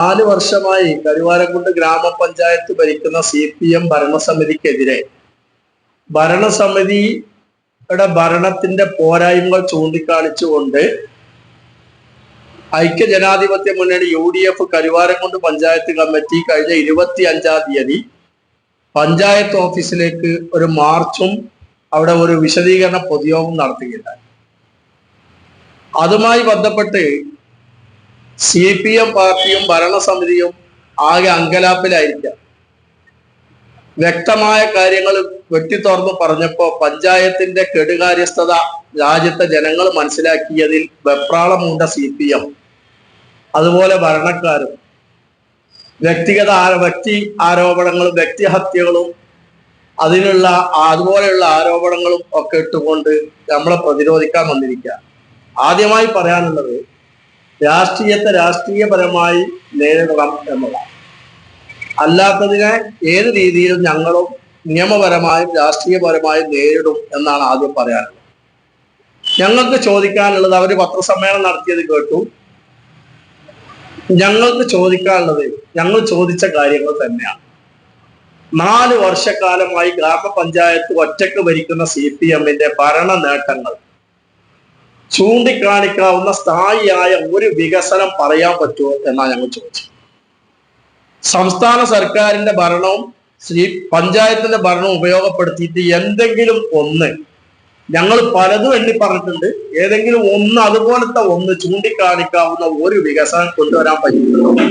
നാല് വർഷമായി കരുവാരക്കുണ്ട് ഗ്രാമപഞ്ചായത്ത് ഭരിക്കുന്ന സി പി എം ഭരണസമിതിക്കെതിരെ ഭരണസമിതിയുടെ ഭരണത്തിന്റെ പോരായ്മകൾ ചൂണ്ടിക്കാണിച്ചുകൊണ്ട് ഐക്യ ജനാധിപത്യ മുന്നണി U D F Karuvarakundu panchayat committee കഴിഞ്ഞ ഇരുപത്തി അഞ്ചാം തീയതി പഞ്ചായത്ത് ഓഫീസിലേക്ക് ഒരു മാർച്ചും അവിടെ ഒരു വിശദീകരണ പൊതുയോഗം നടത്തുകയുണ്ടായി. അതുമായി ബന്ധപ്പെട്ട് സി പി എം പാർട്ടിയും ഭരണസമിതിയും ആകെ അങ്കലാപ്പിലായിരിക്കാം. വ്യക്തമായ കാര്യങ്ങൾ വെട്ടിത്തുറന്ന് പറഞ്ഞപ്പോ പഞ്ചായത്തിന്റെ കെടുകാര്യസ്ഥത രാജ്യത്തെ ജനങ്ങൾ മനസ്സിലാക്കിയതിൽ വെപ്രാളമുണ്ട സി പി എം അതുപോലെ ഭരണക്കാരും. വ്യക്തിഗത വ്യക്തി ആരോപണങ്ങളും വ്യക്തിഹത്യകളും അതിനുള്ള അതുപോലെയുള്ള ആരോപണങ്ങളും ഒക്കെ ഇട്ടുകൊണ്ട് നമ്മളെ പ്രതിരോധിക്കാൻ വന്നിരിക്കുക. ആദ്യമായി പറയാനുള്ളത് രാഷ്ട്രീയത്തെ രാഷ്ട്രീയപരമായി നേരിടണം എന്നതാണ്. അല്ലാത്തതിനെ ഏത് രീതിയിലും ഞങ്ങളും നിയമപരമായും രാഷ്ട്രീയപരമായും നേരിടും എന്നാണ് ആദ്യം പറയാനുള്ളത്. ഞങ്ങൾക്ക് ചോദിക്കാനുള്ളത് അവർ പത്രസമ്മേളനം നടത്തിയത് കേട്ടു. ഞങ്ങൾക്ക് ചോദിക്കാനുള്ളത് ഞങ്ങൾ ചോദിച്ച കാര്യങ്ങൾ തന്നെയാണ്. നാല് വർഷക്കാലമായി ഗ്രാമപഞ്ചായത്ത് ഒറ്റയ്ക്ക് ഭരിക്കുന്ന സി പി എമ്മിന്റെ ഭരണ നേട്ടങ്ങൾ ചൂണ്ടിക്കാണിക്കാവുന്ന സ്ഥായിയായ ഒരു വികസനം പറയാൻ പറ്റുമോ എന്നാണ് ഞങ്ങൾ ചോദിച്ചത് സംസ്ഥാന സർക്കാരിന്റെ ഭരണവും ശ്രീ പഞ്ചായത്തിന്റെ ഭരണവും ഉപയോഗപ്പെടുത്തിയിട്ട് എന്തെങ്കിലും ഒന്ന് ഞങ്ങൾ പലതും എണ്ണി പറഞ്ഞിട്ടുണ്ട്. ഏതെങ്കിലും ഒന്ന് അതുപോലത്തെ ഒന്ന് ചൂണ്ടിക്കാണിക്കാവുന്ന ഒരു വികസനം കൊണ്ടുവരാൻ പറ്റുന്നുണ്ടോ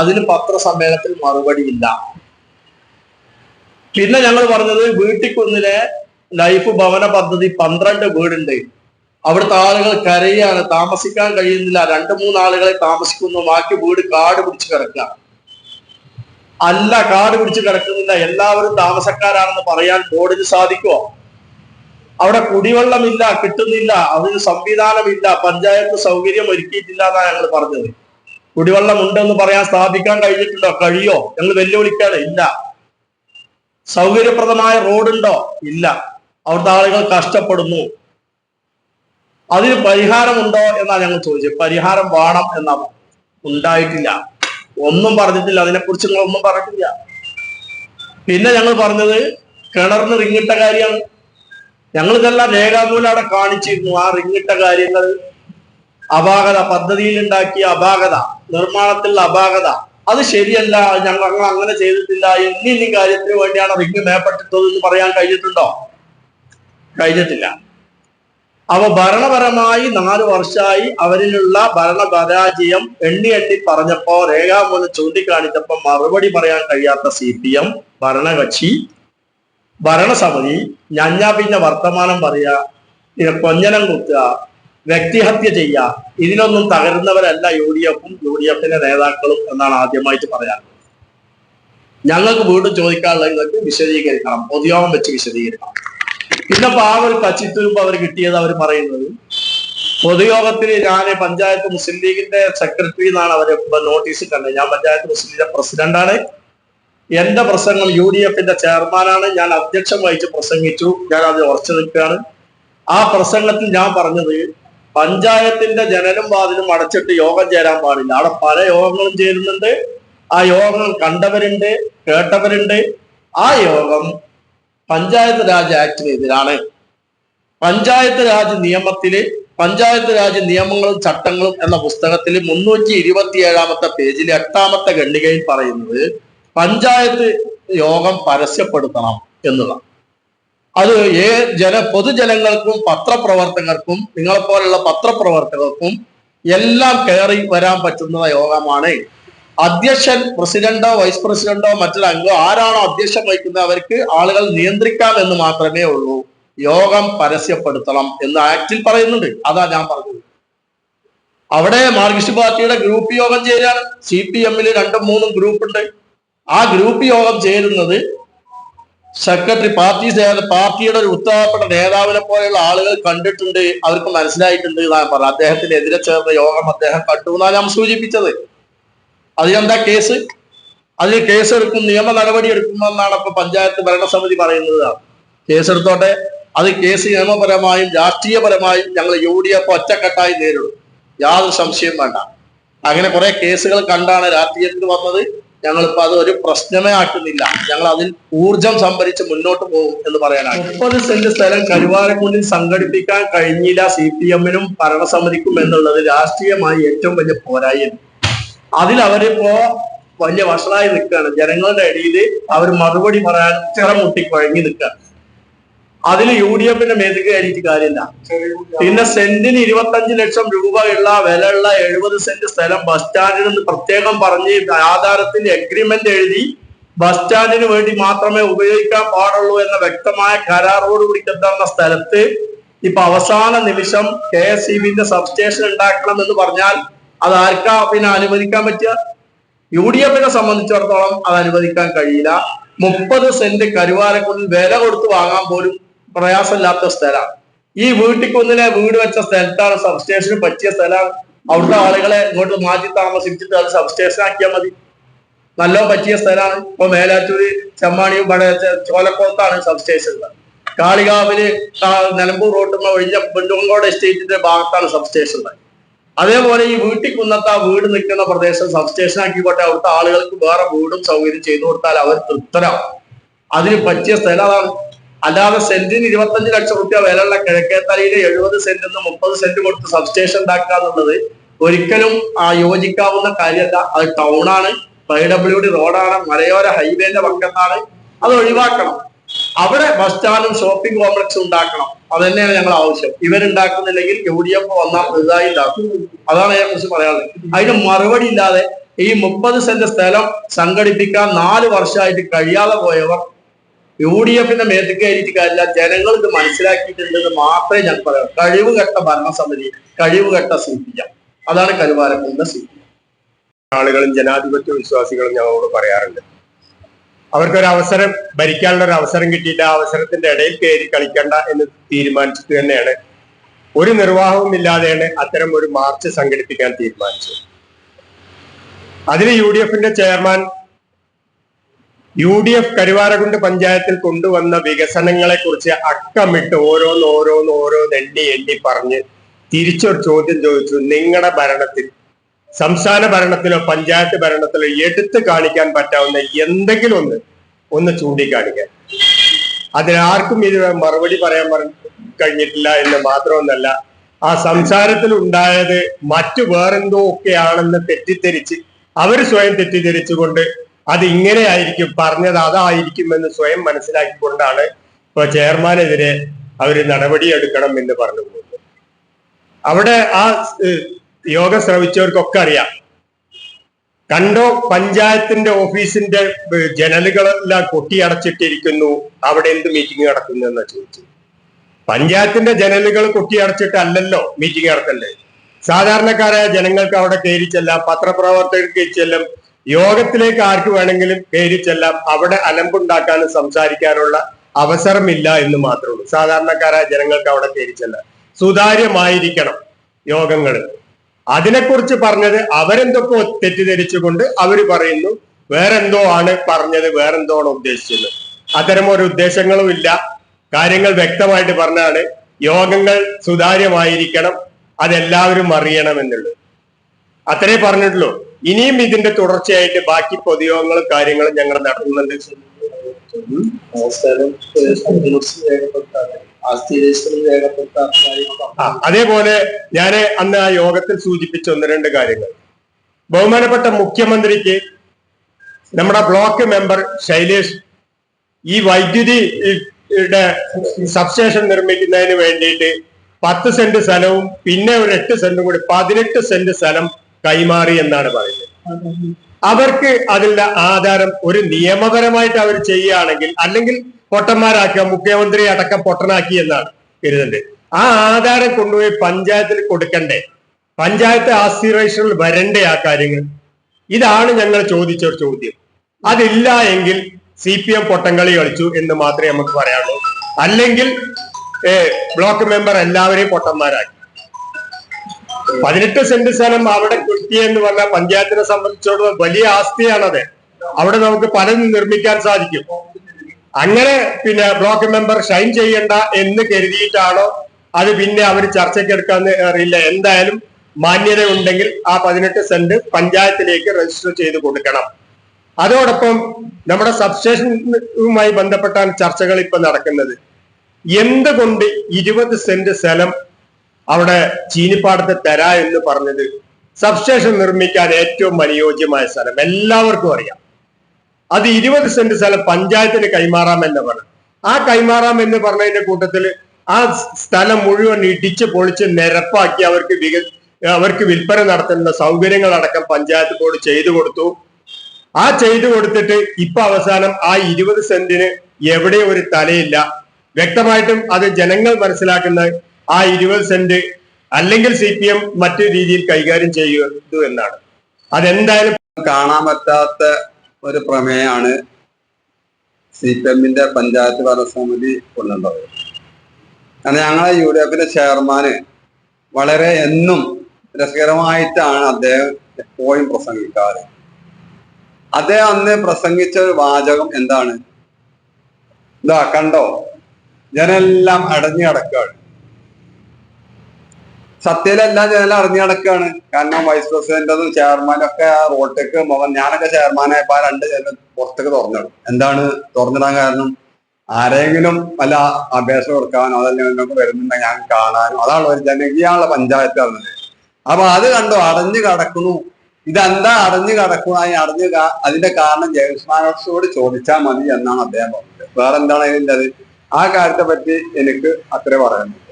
അതിന് പത്രസമ്മേളനത്തിൽ മറുപടി ഇല്ല. പിന്നെ ഞങ്ങൾ പറഞ്ഞത് വീട്ടിക്കുന്നിലെ ലൈഫ് ഭവന പദ്ധതി പന്ത്രണ്ട് വീടുണ്ട്. അവിടുത്തെ ആളുകൾ കരയാണ്. താമസിക്കാൻ കഴിയുന്നില്ല. രണ്ട് മൂന്ന് ആളുകളെ താമസിക്കുന്നു. ബാക്കി വീട് കാട് പിടിച്ച് കിടക്കുക. അല്ല കാട് പിടിച്ച് കിടക്കുന്നില്ല. എല്ലാവരും താമസക്കാരാണെന്ന് പറയാൻ ബോർഡിന് സാധിക്കുമോ അവിടെ കുടിവെള്ളമില്ല കിട്ടുന്നില്ല അതിന് സംവിധാനമില്ല പഞ്ചായത്ത് സൗകര്യം ഒരുക്കിയിട്ടില്ല എന്നാണ് ഞങ്ങൾ പറഞ്ഞത്. കുടിവെള്ളം ഉണ്ടെന്ന് പറയാൻ സ്ഥാപിക്കാൻ കഴിഞ്ഞിട്ടുണ്ടോ? കഴിയോ? ഞങ്ങൾ വെല്ലുവിളിക്കാണ് ഇല്ല. സൗകര്യപ്രദമായ റോഡുണ്ടോ? ഇല്ല. അവിടുത്തെ ആളുകൾ കഷ്ടപ്പെടുന്നു. അതിന് പരിഹാരമുണ്ടോ എന്നാ ഞങ്ങൾ ചോദിച്ചത് പരിഹാരം വേണം എന്നാ ഉണ്ടായിട്ടില്ല. ഒന്നും പറഞ്ഞിട്ടില്ല. അതിനെക്കുറിച്ച് നിങ്ങൾ ഒന്നും പറഞ്ഞിട്ടില്ല. പിന്നെ ഞങ്ങൾ പറഞ്ഞത് കിണറിന് റിങ്ങിട്ട കാര്യമാണ്. ഞങ്ങൾ ഇതെല്ലാം രേഖാമൂലം അവിടെ കാണിച്ചിരുന്നു. ആ റിങ്ങിട്ട കാര്യങ്ങൾ അപാകത പദ്ധതിയിൽ ഉണ്ടാക്കിയ അപാകത നിർമ്മാണത്തിലുള്ള അപാകത. അത് ശരിയല്ല. ഞങ്ങൾ ഞങ്ങൾ അങ്ങനെ ചെയ്തിട്ടില്ല. ഇനി കാര്യത്തിന് വേണ്ടിയാണ് റിങ് മേപ്പെട്ടിട്ടത് എന്ന് പറയാൻ കഴിഞ്ഞിട്ടുണ്ടോ? കഴിഞ്ഞിട്ടില്ല. അവ ഭരണപരമായി നാല് വർഷമായി അവരിലുള്ള ഭരണ പരാജയം എണ്ണി എണ്ണി പറഞ്ഞപ്പോ രേഖാമൂലം ചൂണ്ടിക്കാണിച്ചപ്പോ മറുപടി പറയാൻ കഴിയാത്ത സി പി എം ഭരണകക്ഷി ഭരണസമിതി ഞഞ്ഞാ പിന്നെ വർത്തമാനം പറയുക കൊഞ്ഞനം കുത്തുക വ്യക്തിഹത്യ ചെയ്യുക ഇതിനൊന്നും തകരുന്നവരല്ല യു ഡി എഫും യു ഡി എഫിന്റെ നേതാക്കളും എന്നാണ് ആദ്യമായിട്ട് പറയാൻ. ഞങ്ങൾക്ക് വീണ്ടും ചോദിക്കാനുള്ളത് നിങ്ങൾക്ക് വിശദീകരിക്കണം പൊതുയോഗം വെച്ച് വിശദീകരിക്കണം. പിന്നെ ഇപ്പൊ ആ ഒരു കച്ചിത്തുരുമ്പ് അവർ കിട്ടിയത് അവർ പറയുന്നത്. പൊതുയോഗത്തിൽ ഞാൻ പഞ്ചായത്ത് മുസ്ലിം ലീഗിന്റെ സെക്രട്ടറി എന്നാണ് അവർ നോട്ടീസ് കണ്ടത്. ഞാൻ പഞ്ചായത്ത് മുസ്ലിം ലീഗിന്റെ പ്രസിഡന്റാണ് എന്റെ പ്രസംഗം യു ഡി എഫിന്റെ ചെയർമാനാണ്. ഞാൻ അധ്യക്ഷം വഹിച്ച് പ്രസംഗിച്ചു. ഞാൻ അത് ഉറച്ചു നിൽക്കുകയാണ്. ആ പ്രസംഗത്തിൽ ഞാൻ പറഞ്ഞത് പഞ്ചായത്തിന്റെ ജനലും വാതിലും അടച്ചിട്ട് യോഗം ചേരാൻ പാടില്ല. അവിടെ പല യോഗങ്ങളും ചേരുന്നുണ്ട്. ആ യോഗങ്ങൾ കണ്ടവരുണ്ട് കേട്ടവരുണ്ട്. ആ യോഗം പഞ്ചായത്ത് രാജ് ആക്ടിനെതിരാണ് പഞ്ചായത്ത് രാജ് നിയമത്തിൽ പഞ്ചായത്ത് രാജ് നിയമങ്ങളും ചട്ടങ്ങളും എന്ന പുസ്തകത്തിൽ മുന്നൂറ്റി ഇരുപത്തി ഏഴാമത്തെ പേജിൽ എട്ടാമത്തെ ഖണ്ഡികയിൽ പറയുന്നത് പഞ്ചായത്ത് യോഗം പരസ്യപ്പെടുത്തണം എന്നുള്ള. അത് ഏ ജന പൊതുജനങ്ങൾക്കും പത്രപ്രവർത്തകർക്കും നിങ്ങളെപ്പോലുള്ള പത്രപ്രവർത്തകർക്കും എല്ലാം കയറി വരാൻ പറ്റുന്ന യോഗമാണ് അധ്യക്ഷൻ പ്രസിഡന്റോ വൈസ് പ്രസിഡന്റോ മറ്റൊരു അംഗമോ ആരാണോ അധ്യക്ഷം വഹിക്കുന്നത് അവർക്ക് ആളുകൾ നിയന്ത്രിക്കാം എന്ന് മാത്രമേ ഉള്ളൂ. യോഗം പരസ്യപ്പെടുത്തണം എന്ന് ആക്ടിൽ പറയുന്നുണ്ട്. അതാ ഞാൻ പറഞ്ഞത്. അവിടെ മാർക്സിസ്റ്റ് പാർട്ടിയുടെ ഗ്രൂപ്പ് യോഗം ചേരാണ് സി പി എമ്മിൽ രണ്ടും മൂന്നും ഗ്രൂപ്പ് ഉണ്ട് ആ ഗ്രൂപ്പ് യോഗം ചേരുന്നത് സെക്രട്ടറി പാർട്ടി പാർട്ടിയുടെ ഒരു ഉത്തരവാദപ്പെട്ട നേതാവിനെ പോലെയുള്ള ആളുകൾ കണ്ടിട്ടുണ്ട്. അവർക്ക് മനസ്സിലായിട്ടുണ്ട് എന്നാണ് പറഞ്ഞത്. അദ്ദേഹത്തിനെതിരെ ചേർന്ന യോഗം അദ്ദേഹം കണ്ടു എന്നാണ് ഞാൻ സൂചിപ്പിച്ചത്. അതിനെന്താ കേസ്? അതിൽ കേസെടുക്കും നിയമ നടപടി എടുക്കുമെന്നാണ് ഇപ്പൊ പഞ്ചായത്ത് ഭരണസമിതി പറയുന്നത്. കേസെടുത്തോട്ടെ. അത് കേസ് നിയമപരമായും രാഷ്ട്രീയപരമായും ഞങ്ങൾ യു ഡി എഫ് ഒറ്റക്കെട്ടായി നേരിടും. യാതൊരു സംശയം വേണ്ട. അങ്ങനെ കുറെ കേസുകൾ കണ്ടാണ് രാഷ്ട്രീയത്തിൽ വന്നത്. ഞങ്ങളിപ്പോ അത് ഒരു പ്രശ്നമേ ആക്കുന്നില്ല. ഞങ്ങൾ അതിൽ ഊർജം സംഭരിച്ച് മുന്നോട്ട് പോകും എന്ന് പറയാനാണ്. മുപ്പത് സെന്റ് സ്ഥലം കരുവാരക്കുണ്ടിൽ സംഘടിപ്പിക്കാൻ കഴിഞ്ഞില്ല സി പി എമ്മിനും ഭരണസമിതിക്കും എന്നുള്ളത് രാഷ്ട്രീയമായി ഏറ്റവും വലിയ പോരായ്മ അതിൽ അവരിപ്പോ വലിയ വഷളായി നിൽക്കുകയാണ് ജനങ്ങളുടെ ഇടയിൽ അവർ മറുപടി പറയാൻ ചിറമുട്ടി കുഴങ്ങി നിൽക്കുകയാണ് അതിൽ യു ഡി എഫിന്റെ മേതുക കഴിഞ്ഞിട്ട് കാര്യമില്ല. പിന്നെ സെന്റിന് ഇരുപത്തഞ്ച് ലക്ഷം രൂപയുള്ള വിലയുള്ള എഴുപത് സെന്റ് സ്ഥലം ബസ് സ്റ്റാൻഡിൽ നിന്ന് പ്രത്യേകം പറഞ്ഞ് ആധാരത്തിന്റെ എഗ്രിമെന്റ് എഴുതി ബസ് സ്റ്റാൻഡിന് വേണ്ടി മാത്രമേ ഉപയോഗിക്കാൻ പാടുള്ളൂ എന്ന വ്യക്തമായ കരാറോടുകൂടി കിട്ടുന്ന സ്ഥലത്ത് ഇപ്പൊ അവസാന നിമിഷം കെ എസ് ഇ ബിന്റെ സബ്സ്റ്റേഷൻ ഉണ്ടാക്കണം എന്ന് പറഞ്ഞാൽ അത് ആർക്കാ പിന്നെ അനുവദിക്കാൻ പറ്റുക? യു ഡി എഫിനെ സംബന്ധിച്ചിടത്തോളം അത് അനുവദിക്കാൻ കഴിയില്ല. മുപ്പത് സെന്റ് കരുവാരക്കുന്നിൽ വില കൊടുത്ത് വാങ്ങാൻ പോലും പ്രയാസമില്ലാത്ത സ്ഥലമാണ്. ഈ വീട്ടിക്കുന്നിലെ വീട് വെച്ച സ്ഥലത്താണ് സബ്സ്റ്റേഷന് പറ്റിയ സ്ഥലം. അവിടുത്തെ ആളുകളെ ഇങ്ങോട്ട് മാറ്റി താമസിച്ചിട്ട് അത് സബ്സ്റ്റേഷൻ ആക്കിയാൽ മതി. നല്ല പറ്റിയ സ്ഥലമാണ്. ഇപ്പൊ മേലാറ്റൂര് ചെമ്മാണിയും വട ചോലക്കോത്താണ് സബ്സ്റ്റേഷൻ കാളികാവിൽ നിലമ്പൂർ റോഡ് ഒഴിഞ്ഞ ബെണ്ടുങ്കോട് എസ്റ്റേറ്റിന്റെ ഭാഗത്താണ് സബ്സ്റ്റേഷൻ ഉള്ളത്. അതേപോലെ ഈ വീട്ടിൽ കുന്നത്ത് ആ വീട് നിൽക്കുന്ന പ്രദേശം സബ്സ്റ്റേഷൻ ആക്കിക്കോട്ടെ അവിടുത്തെ ആളുകൾക്ക് വേറെ വീടും സൗകര്യം ചെയ്തു കൊടുത്താൽ അവർ തൃപ്തരാ അതിന് പറ്റിയ സ്ഥലം അതാണ്. അല്ലാതെ സെന്റിന് ഇരുപത്തഞ്ച് ലക്ഷം റുപ്യ വിലയുള്ള കിഴക്കേത്തലയിൽ എഴുപത് സെന്റ് നിന്ന് മുപ്പത് സെന്റ് കൊടുത്ത് സബ്സ്റ്റേഷൻ ഉണ്ടാക്കുക എന്നുള്ളത് ഒരിക്കലും ആ യോജിക്കാവുന്ന കാര്യമല്ല. അത് ടൗണാണ് പൈ ഡബ്ല്യു ഡി റോഡാണ് മലയോര ഹൈവേന്റെ പക്കത്താണ്. അത് ഒഴിവാക്കണം. അവിടെ ബസ് സ്റ്റാൻഡും ഷോപ്പിംഗ് കോംപ്ലക്സും ഉണ്ടാക്കണം. അത് തന്നെയാണ് ഞങ്ങൾ ആവശ്യം. ഇവരുണ്ടാക്കുന്നില്ലെങ്കിൽ യു ഡി എഫ് വന്നാൽ പുതുതായി ഉണ്ടാക്കും അതാണ് അതിനെ കുറിച്ച് പറയാനുള്ളത്. അതിന് മറുപടി ഇല്ലാതെ ഈ മുപ്പത് സെന്റ് സ്ഥലം സംഘടിപ്പിക്കാൻ നാല് വർഷമായിട്ട് കഴിയാതെ പോയവർ യു ഡി എഫിന്റെ മേത്തിൽ കയറിയിട്ട് കാര്യമില്ല. ജനങ്ങൾ ഇത് മനസ്സിലാക്കിയിട്ടുണ്ടെന്ന് മാത്രമേ ഞാൻ പറയാം കഴിവുകെട്ട ഭരണസമിതി കഴിവുകെട്ട സി പി എം. അതാണ് കരുവാരക്കുന്ന സി പി എം. ആളുകളും ജനാധിപത്യ വിശ്വാസികളും ഞങ്ങളോട് പറയാറുണ്ട്. അവർക്കൊരു അവസരം ഭരിക്കാനുള്ള ഒരു അവസരം കിട്ടിയിട്ട് ആ അവസരത്തിന്റെ ഇടയിൽ കയറി കളിക്കണ്ട എന്ന് തീരുമാനിച്ചിട്ട് തന്നെയാണ്. ഒരു നിർവാഹവും ഇല്ലാതെയാണ് അത്തരം ഒരു മാർച്ച് സംഘടിപ്പിക്കാൻ തീരുമാനിച്ചത്. അതിന് യു ഡി എഫിന്റെ chairman U D F Karuvarakundu പഞ്ചായത്തിൽ കൊണ്ടുവന്ന വികസനങ്ങളെ കുറിച്ച് അക്കമിട്ട് ഓരോന്ന് ഓരോന്ന് ഓരോന്ന് എണ്ണി എണ്ണി പറഞ്ഞ് തിരിച്ചൊരു ചോദ്യം ചോദിച്ചു. നിങ്ങളുടെ ഭരണത്തിൽ സംസ്ഥാന ഭരണത്തിലോ പഞ്ചായത്ത് ഭരണത്തിലോ എടുത്തു കാണിക്കാൻ പറ്റാവുന്ന എന്തെങ്കിലും ഒന്ന് ഒന്ന് ചൂണ്ടിക്കാണിക്കാൻ. അതിനാർക്കും ഇത് മറുപടി പറയാൻ പറ- കഴിഞ്ഞിട്ടില്ല എന്ന് മാത്രമൊന്നല്ല ആ സംസാരത്തിൽ ഉണ്ടായത് മറ്റു വേറെന്തോ ഒക്കെയാണെന്ന് തെറ്റിദ്ധരിച്ച് അവർ സ്വയം തെറ്റിദ്ധരിച്ചുകൊണ്ട് അത് ഇങ്ങനെയായിരിക്കും പറഞ്ഞത് അതായിരിക്കും എന്ന് സ്വയം മനസ്സിലാക്കിക്കൊണ്ടാണ് ഇപ്പൊ ചെയർമാനെതിരെ അവർ നടപടിയെടുക്കണം എന്ന് പറഞ്ഞു പോകുന്നത് അവിടെ ആ യോഗം ശ്രമിച്ചവർക്കൊക്കെ അറിയാം. കണ്ടോ പഞ്ചായത്തിന്റെ ഓഫീസിന്റെ ജനലുകളെല്ലാം കൊട്ടിയടച്ചിട്ടിരിക്കുന്നു. അവിടെ എന്ത് മീറ്റിംഗ് നടക്കുന്നു എന്നാ ചോദിച്ചു പഞ്ചായത്തിന്റെ ജനലുകൾ കൊട്ടിയടച്ചിട്ടല്ലല്ലോ മീറ്റിംഗ് നടത്തല്ലേ സാധാരണക്കാരായ ജനങ്ങൾക്ക് അവിടെ കയറി ചെല്ലാം പത്രപ്രവർത്തകർക്ക് ചെല്ലാം യോഗത്തിലേക്ക് ആർക്ക് വേണമെങ്കിലും കയറി ചെല്ലാം അവിടെ അലമ്പുണ്ടാക്കാനും സംസാരിക്കാനുള്ള അവസരമില്ല എന്ന് മാത്രമേ ഉള്ളൂ. സാധാരണക്കാരായ ജനങ്ങൾക്ക് അവിടെ കയറി ചെല്ലാം. സുതാര്യമായിരിക്കണം യോഗങ്ങൾ അതിനെക്കുറിച്ച് പറഞ്ഞത് അവരെന്തൊക്കെ തെറ്റിദ്ധരിച്ചുകൊണ്ട് അവർ പറയുന്നു. വേറെന്തോ ആണ് പറഞ്ഞത് വേറെന്തോ ആണ് ഉദ്ദേശിച്ചത്. അത്തരം ഒരു ഉദ്ദേശങ്ങളും ഇല്ല. കാര്യങ്ങൾ വ്യക്തമായിട്ട് പറഞ്ഞാണ് യോഗങ്ങൾ സുതാര്യമായിരിക്കണം അതെല്ലാവരും അറിയണം എന്നുള്ളത്. അത്രേ പറഞ്ഞിട്ടുള്ളൂ. ഇനിയും ഇതിന്റെ തുടർച്ചയായിട്ട് ബാക്കി പൊതുയോഗങ്ങളും കാര്യങ്ങളും ഞങ്ങൾ നടത്തുന്നുണ്ട്. നമസ്കാരം. അതേപോലെ ഞാൻ അന്ന് ആ യോഗത്തിൽ സൂചിപ്പിച്ച ഒന്ന് രണ്ട് കാര്യങ്ങൾ. ബഹുമാനപ്പെട്ട മുഖ്യമന്ത്രിക്ക് നമ്മുടെ ബ്ലോക്ക് മെമ്പർ ശൈലേഷ് ഈ വൈദ്യുതിയുടെ സബ്സ്റ്റേഷൻ നിർമ്മിക്കുന്നതിന് വേണ്ടിയിട്ട് പത്ത് സെന്റ് സ്ഥലവും പിന്നെ ഒരു എട്ട് സെന്റും കൂടി പതിനെട്ട് സെന്റ് സ്ഥലം കൈമാറി എന്നാണ് പറയുന്നത്. അവർക്ക് അതിന്റെ ആധാരം ഒരു നിയമപരമായിട്ട് അവർ ചെയ്യുകയാണെങ്കിൽ അല്ലെങ്കിൽ പൊട്ടന്മാരാക്കുക മുഖ്യമന്ത്രി അടക്കം പൊട്ടനാക്കി എന്നാണ് കരുതേണ്ടത് ആ ആധാരം കൊണ്ടുപോയി പഞ്ചായത്തിൽ കൊടുക്കണ്ടേ? പഞ്ചായത്ത് ആസ്പിറേഷനിൽ വരണ്ടേ ആ കാര്യങ്ങൾ? ഇതാണ് ഞങ്ങൾ ചോദിച്ച ഒരു ചോദ്യം. അതില്ല എങ്കിൽ സി പി എം പൊട്ടംകളി കളിച്ചു എന്ന് മാത്രമേ നമുക്ക് പറയാനുള്ളൂ. അല്ലെങ്കിൽ ബ്ലോക്ക് മെമ്പർ എല്ലാവരെയും പൊട്ടന്മാരാക്കി. പതിനെട്ട് സെന്റ് സ്ഥലം അവിടെ കിട്ടിയെന്ന് പറഞ്ഞാൽ പഞ്ചായത്തിനെ സംബന്ധിച്ചോളം വലിയ ആസ്തിയാണത്. അവിടെ നമുക്ക് പലതും നിർമ്മിക്കാൻ സാധിക്കും. അങ്ങനെ പിന്നെ ബ്ലോക്ക് മെമ്പർ ഷൈൻ ചെയ്യണ്ട എന്ന് കരുതിയിട്ടാണോ അത് പിന്നെ അവർ ചർച്ചയ്ക്ക് എടുക്കാന്ന് അറിയില്ല. എന്തായാലും മാന്യത ഉണ്ടെങ്കിൽ ആ പതിനെട്ട് സെന്റ് പഞ്ചായത്തിലേക്ക് രജിസ്റ്റർ ചെയ്ത് കൊടുക്കണം. അതോടൊപ്പം നമ്മുടെ സബ്സ്റ്റേഷനുമായി ബന്ധപ്പെട്ടാണ് ചർച്ചകൾ ഇപ്പൊ നടക്കുന്നത്. എന്തുകൊണ്ട് ഇരുപത് സെന്റ് സ്ഥലം അവിടെ ചീനിപ്പാടത്ത് തരാ എന്ന് പറഞ്ഞത്? സബ്സ്റ്റേഷൻ നിർമ്മിക്കാൻ ഏറ്റവും അനുയോജ്യമായ സ്ഥലം. എല്ലാവർക്കും അറിയാം. അത് ഇരുപത് സെന്റ് സ്ഥലം പഞ്ചായത്തിന് കൈമാറാമെന്ന് പറഞ്ഞു. ആ കൈമാറാം എന്ന് പറഞ്ഞതിന്റെ കൂട്ടത്തിൽ ആ സ്ഥലം മുഴുവൻ ഇടിച്ച് പൊളിച്ച് നിരപ്പാക്കി അവർക്ക് വിക അവർക്ക് വിൽപ്പന നടത്തുന്ന സൗകര്യങ്ങൾ അടക്കം പഞ്ചായത്ത് ബോർഡ് ചെയ്തു കൊടുത്തു. ആ ചെയ്തു കൊടുത്തിട്ട് ഇപ്പൊ അവസാനം ആ ഇരുപത് സെന്റിന് എവിടെ ഒരു തലയില്ല. വ്യക്തമായിട്ടും അത് ജനങ്ങൾ മനസ്സിലാക്കുന്ന ആ ഇരുപത് സെന്റ് അല്ലെങ്കിൽ സി പി എം മറ്റു രീതിയിൽ കൈകാര്യം ചെയ്തു എന്നാണ്. അതെന്തായാലും കാണാൻ പറ്റാത്ത ഒരു പ്രമേയമാണ് സി പി എമ്മിന്റെ പഞ്ചായത്ത് ഭരണസമിതി കൊണ്ടുള്ളത് കാരണം ഞങ്ങളെ യു ഡി എഫിന്റെ ചെയർമാന് വളരെ എന്നും രസകരമായിട്ടാണ് അദ്ദേഹം എപ്പോഴും പ്രസംഗിക്കാറ്. അദ്ദേഹം അന്ന് പ്രസംഗിച്ച ഒരു വാചകം എന്താണ്? ഇതാ കണ്ടോ? ജനെല്ലാം അടഞ്ഞു കിടക്കുകയാണ്. സത്യത്തിലെല്ലാം ജനം അറിഞ്ഞു കിടക്കുകയാണ് കാരണം വൈസ് പ്രസിഡന്റും ചെയർമാനും ഒക്കെ ആ റോട്ടേക്ക് മുഖം ഞാനൊക്കെ ചെയർമാനായപ്പോ ആ രണ്ട് ജനം പുറത്തേക്ക് തുറന്നിടും. എന്താണ് തുറന്നിടാൻ കാരണം? ആരെങ്കിലും വല്ല അപേക്ഷ കൊടുക്കാനോ അതല്ലെങ്കിൽ വരുന്നുണ്ടെങ്കിൽ ഞാൻ കാണാനോ. അതാണ് ഒരു ജനകീയമുള്ള പഞ്ചായത്ത് പറഞ്ഞത്. അപ്പൊ അത് കണ്ടോ? അടഞ്ഞു കിടക്കുന്നു. ഇതെന്താ അടഞ്ഞു കിടക്കുന്നു? അതിന് അടഞ്ഞു അതിന്റെ കാരണം ജയസ്മാനോട് ചോദിച്ചാൽ മതി എന്നാണ് അദ്ദേഹം പറഞ്ഞത്. വേറെന്താണ് ഇതിന്റെ അത്? ആ കാര്യത്തെ പറ്റി എനിക്ക് അത്രേ പറയാനുള്ളൂ.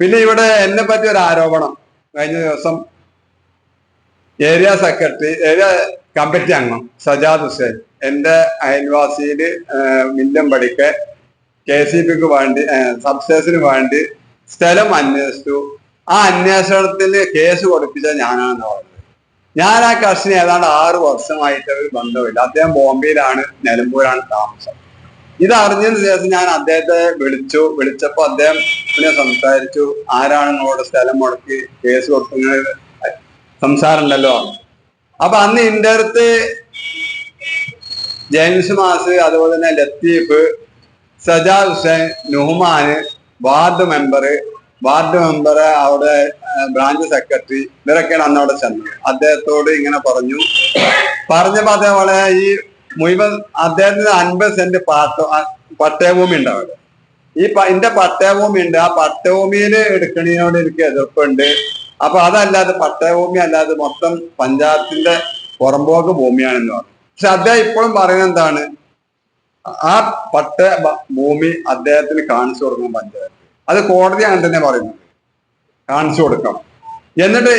പിന്നെ ഇവിടെ എന്നെ പറ്റി ഒരു ആരോപണം. കഴിഞ്ഞ ദിവസം ഏരിയ സെക്രട്ടറി ഏരിയ കമ്മിറ്റി അംഗം സജാദ് ഹുസൈൻ എന്റെ മില്ലം മില്ലമ്പടിക്ക് കെ സി പിക്ക് വേണ്ടി സബ്സ്റ്റേഷന് വേണ്ടി സ്ഥലം അന്വേഷിച്ചു. ആ അന്വേഷണത്തിന് കേസ് കൊടുപ്പിച്ച ഞാനാണെന്ന് പറഞ്ഞത്. ഞാൻ ആ കർഷന് ഏതാണ്ട് ആറ് വർഷമായിട്ട് ഒരു ബന്ധമില്ല അദ്ദേഹം ബോംബെയിലാണ് നിലമ്പൂരാണ് താമസം. ഇത് അറിഞ്ഞതിന് ശേഷം ഞാൻ അദ്ദേഹത്തെ വിളിച്ചു. വിളിച്ചപ്പോ അദ്ദേഹം സംസാരിച്ചു. ആരാണ് നിങ്ങളോട് സ്ഥലം മുടക്കി കേസ് കൊടുക്കുന്നത് സംസാരമില്ലല്ലോ അപ്പൊ അന്ന് ഇന്റെ അടുത്ത് ജെയിംസ് മാസ് അതുപോലെ തന്നെ ലത്തീഫ് സജാ ഹുസൈൻ നുഹ്മാന് വാർഡ് മെമ്പർ വാർഡ് മെമ്പർ അവിടെ ബ്രാഞ്ച് സെക്രട്ടറി ഇവരൊക്കെയാണ് അന്ന് അവിടെ ചെന്നത്. അദ്ദേഹത്തോട് ഇങ്ങനെ പറഞ്ഞു. പറഞ്ഞപ്പോ വളരെ ഈ മുഴുവൻ അദ്ദേഹത്തിന് അൻപത് സെന്റ് പാട്ട പട്ടയഭൂമി ഉണ്ട് അവിടെ ഈ എന്റെ പട്ടയഭൂമി ഉണ്ട്. ആ പട്ടയഭൂമിയിൽ എടുക്കണതിനോട് എനിക്ക് എതിർപ്പുണ്ട്. അപ്പൊ അതല്ലാതെ പട്ടയഭൂമി അല്ലാതെ മൊത്തം പഞ്ചായത്തിന്റെ പുറമ്പോക്ക് ഭൂമിയാണെന്ന് പറഞ്ഞു. പക്ഷെ അദ്ദേഹം ഇപ്പോഴും പറയുന്നത് എന്താണ്? ആ പട്ട ഭൂമി അദ്ദേഹത്തിന് കാണിച്ചു കൊടുക്കണം പഞ്ചായത്ത് അത് കോടതി അങ്ങനെ തന്നെ പറയുന്നത് കാണിച്ചു കൊടുക്കണം. എന്നിട്ട്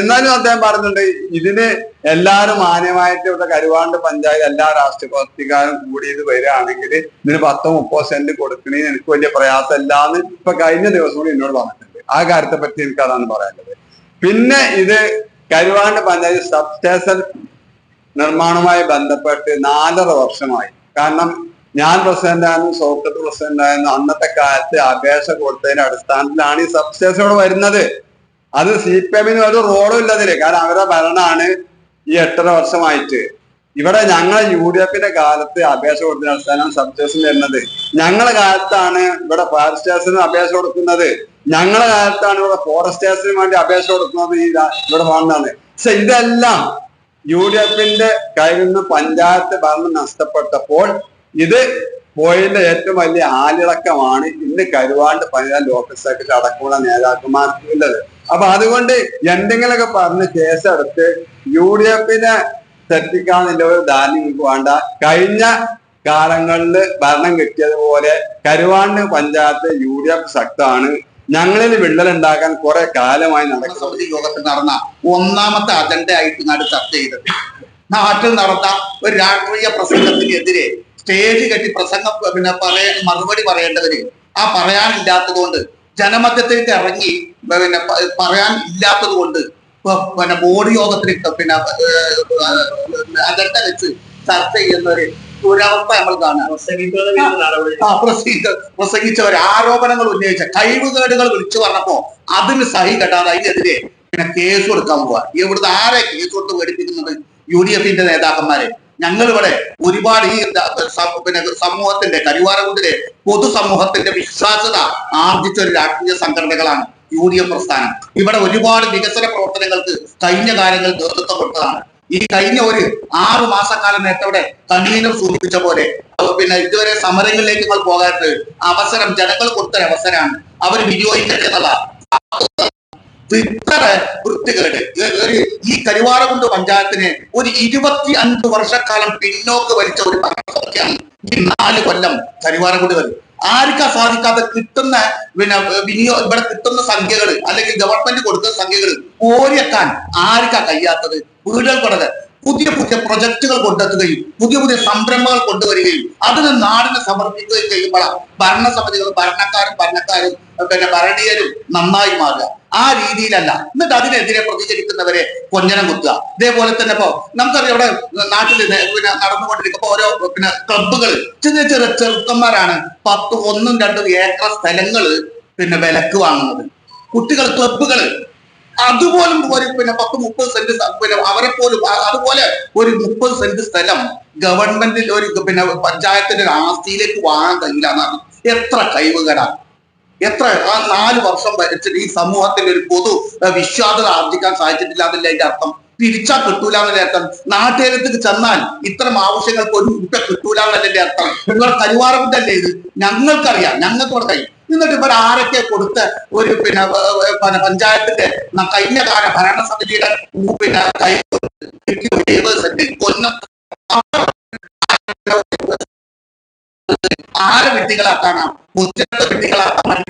എന്നാലും അദ്ദേഹം പറയുന്നുണ്ട് ഇതിന് എല്ലാവരും മാന്യമായിട്ട് ഇവിടെ കരുവാണ്ട് പഞ്ചായത്ത് എല്ലാ രാഷ്ട്രീയ പാർട്ടിക്കാരും കൂടി ഇത് വരികയാണെങ്കിൽ ഇതിന് പത്തോ മുപ്പതോ സെന്റ് കൊടുക്കണേന്ന് എനിക്ക് വലിയ പ്രയാസമില്ലാന്ന് ഇപ്പൊ കഴിഞ്ഞ ദിവസം കൂടി എന്നോട് പറഞ്ഞിട്ടുണ്ട്. ആ കാര്യത്തെ പറ്റി എനിക്ക് അതാണ് പറയാനുള്ളത്. പിന്നെ ഇത് കരുവാണ്ട് പഞ്ചായത്ത് സബ് സ്റ്റേഷൻ നിർമ്മാണവുമായി ബന്ധപ്പെട്ട് നാലര വർഷമായി. കാരണം ഞാൻ പ്രസിഡന്റായിരുന്നു പ്രസിഡന്റ് പ്രസിഡന്റായിരുന്നു. അന്നത്തെ കാലത്ത് അപേക്ഷ കൊടുത്തതിന്റെ അടിസ്ഥാനത്തിലാണ് ഈ സബ് സ്റ്റേഷൻ വരുന്നത്. അത് സി പി എമ്മിന് ഒരു റോളും ഇല്ലതിൽ കാരണം അവരുടെ ഭരണമാണ് ഈ എട്ടര വർഷമായിട്ട്. ഇവിടെ ഞങ്ങൾ യു ഡി എഫിന്റെ കാലത്ത് അപേക്ഷ കൊടുത്ത അവസാനം സബ് സ്റ്റേഷൻ വരുന്നത്. ഞങ്ങളെ കാലത്താണ് ഇവിടെ ഫയർ സ്റ്റേഷന് അപേക്ഷ കൊടുക്കുന്നത്. ഞങ്ങളെ കാലത്താണ് ഇവിടെ ഫോറസ്റ്റ് സ്റ്റേഷന് വേണ്ടി അപേക്ഷ കൊടുക്കുന്നത് ഈ ഇവിടെ വേണ്ടതാണ് പക്ഷെ ഇതെല്ലാം യു ഡി എഫിന്റെ കയ്യിൽ നിന്ന് പഞ്ചായത്ത് ഭരണം നഷ്ടപ്പെട്ടപ്പോൾ ഇത് പോയിന്റെ ഏറ്റവും വലിയ ആലിളക്കമാണ് ഇന്ന് കരുവാണ്ട് പതിനാല് സെക്രട്ടറി അടക്കമുള്ള നേതാക്കന്മാർക്ക് ഉള്ളത് അപ്പൊ അതുകൊണ്ട് എന്തെങ്കിലുമൊക്കെ പറഞ്ഞ് അടുത്ത് യു ഡി എഫിനെ തെറ്റിക്കാന്നുള്ള ഒരു ധാരണ നിങ്ങൾക്ക് വേണ്ട. കഴിഞ്ഞ കാലങ്ങളിൽ ഭരണം കിട്ടിയതുപോലെ Karuvandu panchayat U D F ശക്തമാണ്. ഞങ്ങളിൽ വിള്ളൽ ഉണ്ടാക്കാൻ കുറെ കാലമായി നടക്കുന്ന. സമിതി യോഗത്തിൽ നടന്ന ഒന്നാമത്തെ അജണ്ട ആയിട്ട് നാട് ചർച്ച ചെയ്തത്. നാട്ടിൽ നടന്ന ഒരു രാഷ്ട്രീയ പ്രസംഗത്തിനെതിരെ സ്റ്റേജ് കെട്ടി പ്രസംഗം പിന്നെ പറയാൻ മറുപടി പറയേണ്ടതിന് ആ പറയാനില്ലാത്തത് കൊണ്ട് ജനമധ്യത്തേക്ക് ഇറങ്ങി പിന്നെ പറയാൻ ഇല്ലാത്തത് കൊണ്ട് പിന്നെ ബോർഡ് യോഗത്തിന് പിന്നെ അജണ്ട വെച്ച് ചർച്ച ചെയ്യുന്ന ഒരു ദുരവസ്ഥ നമ്മൾ കാണാം പ്രസംഗിച്ചവർ ആരോപണങ്ങൾ ഉന്നയിച്ച കഴിവുകേടുകൾ വിളിച്ചു പറഞ്ഞപ്പോ അതിന് സഹി കെട്ടാതെ അതിനെതിരെ പിന്നെ കേസ് കൊടുക്കാൻ പോവാ. ഇവിടുത്തെ ആരെ കേസ് കൊടുത്ത് പേടിപ്പിക്കുന്നത് യു ഡി എഫിന്റെ നേതാക്കന്മാരെ? ഞങ്ങളിവിടെ ഒരുപാട് ഈ പിന്നെ സമൂഹത്തിന്റെ കരുവാരകുണ്ടിലെ പൊതുസമൂഹത്തിന്റെ വിശ്വാസ്യത ആർജിച്ച ഒരു രാഷ്ട്രീയ സംഘടനകളാണ് യു ഡി എഫ് പ്രസ്ഥാനം. ഇവിടെ ഒരുപാട് വികസന പ്രവർത്തനങ്ങൾക്ക് കഴിഞ്ഞ കാലങ്ങളിൽ നേതൃത്വം കൊടുത്തതാണ്. ഈ കഴിഞ്ഞ ഒരു ആറു മാസക്കാലം നേരത്തെ കൺവീനർ സൂചിപ്പിച്ച പോലെ പിന്നെ ഇതുവരെ സമരങ്ങളിലേക്ക് നിങ്ങൾ പോകാത്തത് അവസരം ജനങ്ങൾ കൊടുത്തൊരു അവസരമാണ് അവർ വിനിയോഗിക്കേണ്ടതല്ല ഇത്ര വൃത്തികേട്. ഈ കരുവാറകുണ്ട് പഞ്ചായത്തിനെ ഒരു ഇരുപത്തി അഞ്ച് വർഷക്കാലം പിന്നോക്ക് വലിച്ച ഒരു ഭരണസമിതിയാണ് ഈ നാല് കൊല്ലം കരുവാറകുണ്ട് വരും ആർക്കാ സാധിക്കാതെ കിട്ടുന്ന പിന്നെ വിനിയോ ഇവിടെ കിട്ടുന്ന സംഖ്യകൾ അല്ലെങ്കിൽ ഗവൺമെന്റ് കൊടുക്കുന്ന സംഖ്യകൾ ഓരിയെത്താൻ ആർക്കാ കഴിയാത്തത്? വീടുകൾ കൊടുക്കുക പുതിയ പുതിയ പ്രൊജക്ടുകൾ കൊണ്ടെത്തുകയും പുതിയ പുതിയ സംരംഭങ്ങൾ കൊണ്ടുവരികയും അതിന് നാടിന് സമർപ്പിക്കുകയും ചെയ്യുമ്പോഴാണ് ഭരണസമിതികളും ഭരണക്കാരും ഭരണക്കാരും പിന്നെ ഭരണീയരും നന്നായി മാറുക. ആ രീതിയിലല്ല. എന്നിട്ട് അതിനെതിരെ പ്രതികരിക്കുന്നവരെ കൊഞ്ഞനം കുത്തുക. ഇതേപോലെ തന്നെ ഇപ്പോ നമുക്കറിയാം ഇവിടെ നാട്ടിൽ പിന്നെ നടന്നുകൊണ്ടിരിക്കുമ്പോ ഓരോ പിന്നെ ക്ലബുകൾ ചെറിയ ചെറിയ ചെറുക്കന്മാരാണ് പത്ത് ഒന്നും രണ്ടും ഏക്കർ സ്ഥലങ്ങൾ പിന്നെ വിലക്ക് വാങ്ങുന്നത്. കുട്ടികൾ ക്ലബുകൾ അതുപോലും ഒരു പിന്നെ പത്ത് മുപ്പത് സെന്റ് പിന്നെ അവരെ പോലും അതുപോലെ ഒരു മുപ്പത് സെന്റ് സ്ഥലം ഗവൺമെന്റിൽ ഒരു പിന്നെ പഞ്ചായത്തിന്റെ ഒരു ആസ്തിയിലേക്ക് വാങ്ങാൻ കഴിയില്ല എന്നാണ്. എത്ര കഴിവുകേടാണ് എത്ര ആ നാല് വർഷം വരച്ചിട്ട് ഈ സമൂഹത്തിൽ ഒരു പൊതു വിശ്വാസത ആർജിക്കാൻ സാധിച്ചിട്ടില്ല എന്നല്ല അതിന്റെ അർത്ഥം. തിരിച്ചാ കിട്ടൂല എന്നതിന്റെ അർത്ഥം. നാട്ടുകാരത്തേക്ക് ചെന്നാൽ ഇത്തരം ആവശ്യങ്ങൾക്ക് ഒരു കിട്ടൂല എന്നതിന്റെ അർത്ഥം. നിങ്ങൾ കരുവാറപ്പിട്ടല്ലേ ഇത്? ഞങ്ങൾക്കറിയാം. ഞങ്ങൾക്ക് ഇവിടെ കഴിയും. എന്നിട്ട് ഇവിടെ ആരൊക്കെ കൊടുത്ത് ഒരു പിന്നെ പിന്നെ പഞ്ചായത്തിന്റെ കഴിഞ്ഞ കാല ഭരണസമിതിയുടെ പിന്നെ കൈ കൊന്ന ആറ് വെട്ടികളാക്കാണ് മുറ്റത്തെ വെട്ടികളാക്കാൻ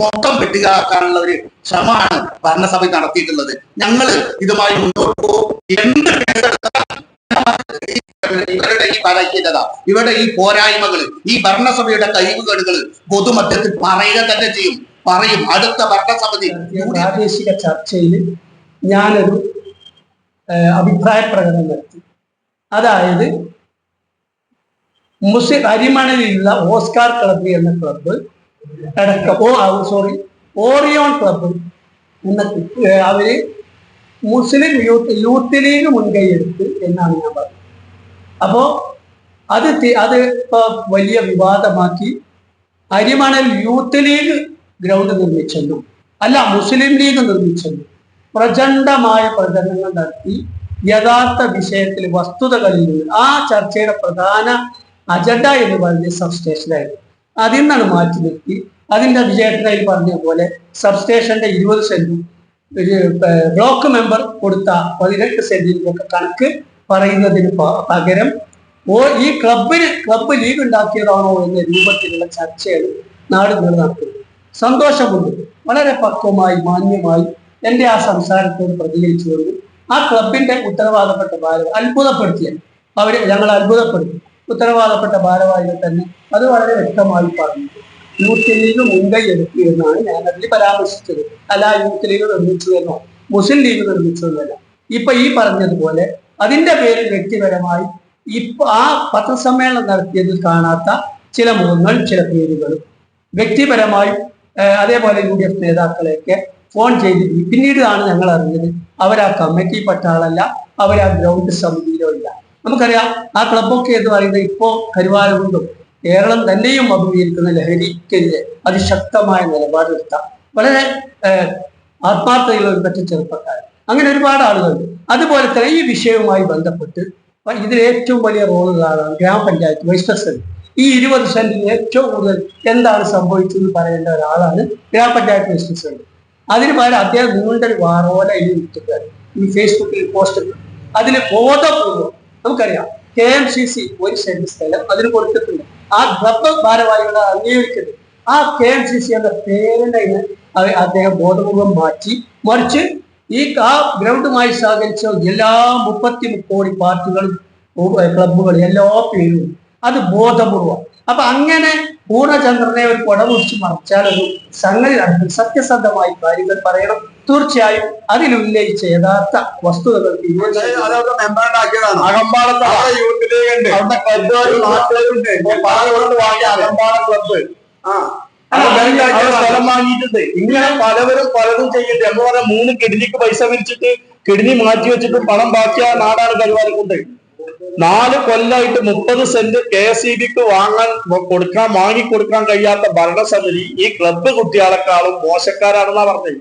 മൊത്തം വെട്ടികളാക്കാനുള്ള ഒരു ശ്രമമാണ് ഭരണസഭ നടത്തിയിട്ടുള്ളത്. ഞങ്ങൾ ഇതുമായി മുന്നോട്ട് പോകും. എന്ത് ഇവരുടെ ഈ പരാജയത ഇവരുടെ ഈ പോരായ്മകൾ ഈ ഭരണസഭയുടെ കഴിവുകേടുകൾ പൊതുമധ്യത്തിൽ പറയുക തന്നെ ചെയ്യും. പറയും. അടുത്ത ഭരണസമിതി. പ്രാദേശിക ചർച്ചയിൽ ഞാനൊരു അഭിപ്രായ പ്രകടനം നടത്തി. അതായത് മുസ്ലിം അരിമണലിലുള്ള ഓസ്കാർ ക്ലബ് എന്ന ക്ലബ്ബ് അടക്കം ഓ സോറി ഓറിയോൺ ക്ലബ്ബ് എന്ന അവർ മുസ്ലിം യൂത്ത് യൂത്ത് ലീഗ് മുൻകൈയെടുത്ത് എന്നാണ് ഞാൻ പറഞ്ഞത്. അപ്പോ അത് അത് ഇപ്പൊ വലിയ വിവാദമാക്കി അരിമണൽ യൂത്ത് ലീഗ് ഗ്രൗണ്ട് നിർമ്മിച്ചെന്നും അല്ല മുസ്ലിം ലീഗ് നിർമ്മിച്ചെന്നും പ്രചണ്ഡമായ പ്രചരണങ്ങൾ നടത്തി യഥാർത്ഥ വിഷയത്തിൽ വസ്തുതകളിൽ നിന്ന് ആ ചർച്ചയുടെ പ്രധാന അജണ്ട എന്ന് പറയുന്നത് സബ്സ്റ്റേഷനായിരുന്നു അതിൽ നിന്നാണ് മാറ്റി നിർത്തി. അതിന്റെ വിജയത്തിനായി പറഞ്ഞ പോലെ സബ്സ്റ്റേഷന്റെ ഇരുപത് സെന്റും ബ്ലോക്ക് മെമ്പർ കൊടുത്ത പതിനെട്ട് സെന്റിന്റെ കണക്ക് പറയുന്നതിന് പകരം ഓ ഈ ക്ലബിന് ക്ലബ്ബ് ലീഗ് ഉണ്ടാക്കിയതാണോ എന്ന രൂപത്തിലുള്ള ചർച്ചയാണ് നാട് നടത്തുന്നത് സന്തോഷമുണ്ട്. വളരെ പക്വമായി മാന്യമായി എന്റെ ആ സംസാരത്തോട് പ്രതികരിച്ചുകൊണ്ട് ആ ക്ലബിന്റെ ഉത്തരവാദപ്പെട്ട ഭാരവാഹി അത്ഭുതപ്പെടുത്തിയ അവർ ഞങ്ങൾ അത്ഭുതപ്പെടുത്തി. ഉത്തരവാദപ്പെട്ട ഭാരവാഹികൾ തന്നെ അത് വളരെ വ്യക്തമായി പറഞ്ഞു. യൂത്ത് ലീഗ് മുൻകൈ എടുത്തു എന്നാണ് ഞാൻ അതിൽ പരാമർശിച്ചത്. അല്ല യൂത്ത് ലീഗ് നിർമ്മിച്ചു എന്നോ മുസ്ലിം ലീഗ് നിർമ്മിച്ചു എന്നല്ല. ഇപ്പൊ ഈ പറഞ്ഞതുപോലെ അതിന്റെ പേരിൽ വ്യക്തിപരമായി ഇപ്പൊ ആ പത്രസമ്മേളനം നടത്തിയതിൽ കാണാത്ത ചില മുഖങ്ങൾ ചില പേരുകളും വ്യക്തിപരമായി അതേപോലെ യു ഡി എഫ് നേതാക്കളെയൊക്കെ ഫോൺ ചെയ്തിരുന്നു പിന്നീടാണ് ഞങ്ങൾ അറിഞ്ഞത് അവരാ കമ്മിറ്റി പട്ടാളല്ല അവരാ ഗ്രൗണ്ട് സമിതിയിലോ ഇല്ല. നമുക്കറിയാം ആ ക്ലബൊക്കെ എന്ന് പറയുന്നത് ഇപ്പോ കരുവാരകുണ്ടും കേരളം തന്നെയും അഭിമുഖീകരിക്കുന്ന ലഹരിക്കെതിരെ അതിശക്തമായ നിലപാടെടുത്ത വളരെ ആത്മാർത്ഥതയുള്ള ഒരു പറ്റ ചെറുപ്പക്കാരൻ അങ്ങനെ ഒരുപാട് ആളുകളുണ്ട്. അതുപോലെ തന്നെ ഈ വിഷയവുമായി ബന്ധപ്പെട്ട് ഇതിൽ ഏറ്റവും വലിയ റോളുള്ള ആളാണ് ഗ്രാമപഞ്ചായത്ത് വൈസ് പ്രസിഡന്റ് ഈ ഇരുപത് സെന്റിന് ഏറ്റവും കൂടുതൽ എന്താണ് സംഭവിച്ചതെന്ന് പറയേണ്ട ഒരാളാണ് ഗ്രാമപഞ്ചായത്ത് വൈസ് പ്രസിഡന്റ് അതിന് പകരം അദ്ദേഹം നീണ്ട ഒരു വാറോല ഇനി വിട്ടിട്ടുണ്ട്. ഈ ഫേസ്ബുക്കിൽ പോസ്റ്റ് ഇട്ടു. അതിൽ ബോധപൂർവം നമുക്കറിയാം. കെ എം സി സി ഒരു സെന്റ് സ്ഥലം അതിന് കൊടുത്തിട്ടുണ്ട്. ആ ധർമ്മ ഭാരവാഹികളെ അംഗീകരിക്കുന്നത് ആ കെ എം സി സി എന്ന പേരിന്റെ അദ്ദേഹം ബോധപൂർവം മാറ്റി മറിച്ച് ഈ ആ ഗ്രൗണ്ടുമായി സഹകരിച്ച എല്ലാ മുപ്പത്തി കോടി പാർട്ടികളും ക്ലബുകളും എല്ലാ പേരും അത് ബോധപൂർവം. അപ്പൊ അങ്ങനെ പൂർണചന്ദ്രനെ ഒരു കുടമുറിച്ച് മറിച്ചാൽ ഒരു സംഗതി നടക്കും. സത്യസന്ധമായി കാര്യങ്ങൾ പറയണം. തീർച്ചയായും അതിൽ ഉന്നയിച്ച യഥാർത്ഥ വസ്തുതകൾ ആ. സ്ഥലം വാങ്ങിയിട്ടുണ്ട്. ഇങ്ങനെ പലവരും പലതും ചെയ്യുന്നുണ്ട് എന്ന് പറഞ്ഞാൽ മൂന്ന് കിഡ്നിക്ക് പൈസ വിരിച്ചിട്ട് കിഡ്നി മാറ്റി വെച്ചിട്ട് പണം ബാക്കിയ നാടാണ് കരുവാരക്കുണ്ട് നാല് കൊല്ലായിട്ട് മുപ്പത് സെന്റ് കെ എസ് ഇ ബിക്ക് വാങ്ങാൻ കൊടുക്കാൻ വാങ്ങിക്കൊടുക്കാൻ കഴിയാത്ത ഭരണസമിതി ഈ ക്ലബ്ബ് കുട്ടികളെക്കാളും മോശക്കാരാണെന്നാ പറഞ്ഞത്.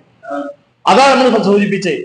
അതാണ് നമ്മൾ സൂചിപ്പിച്ചത്.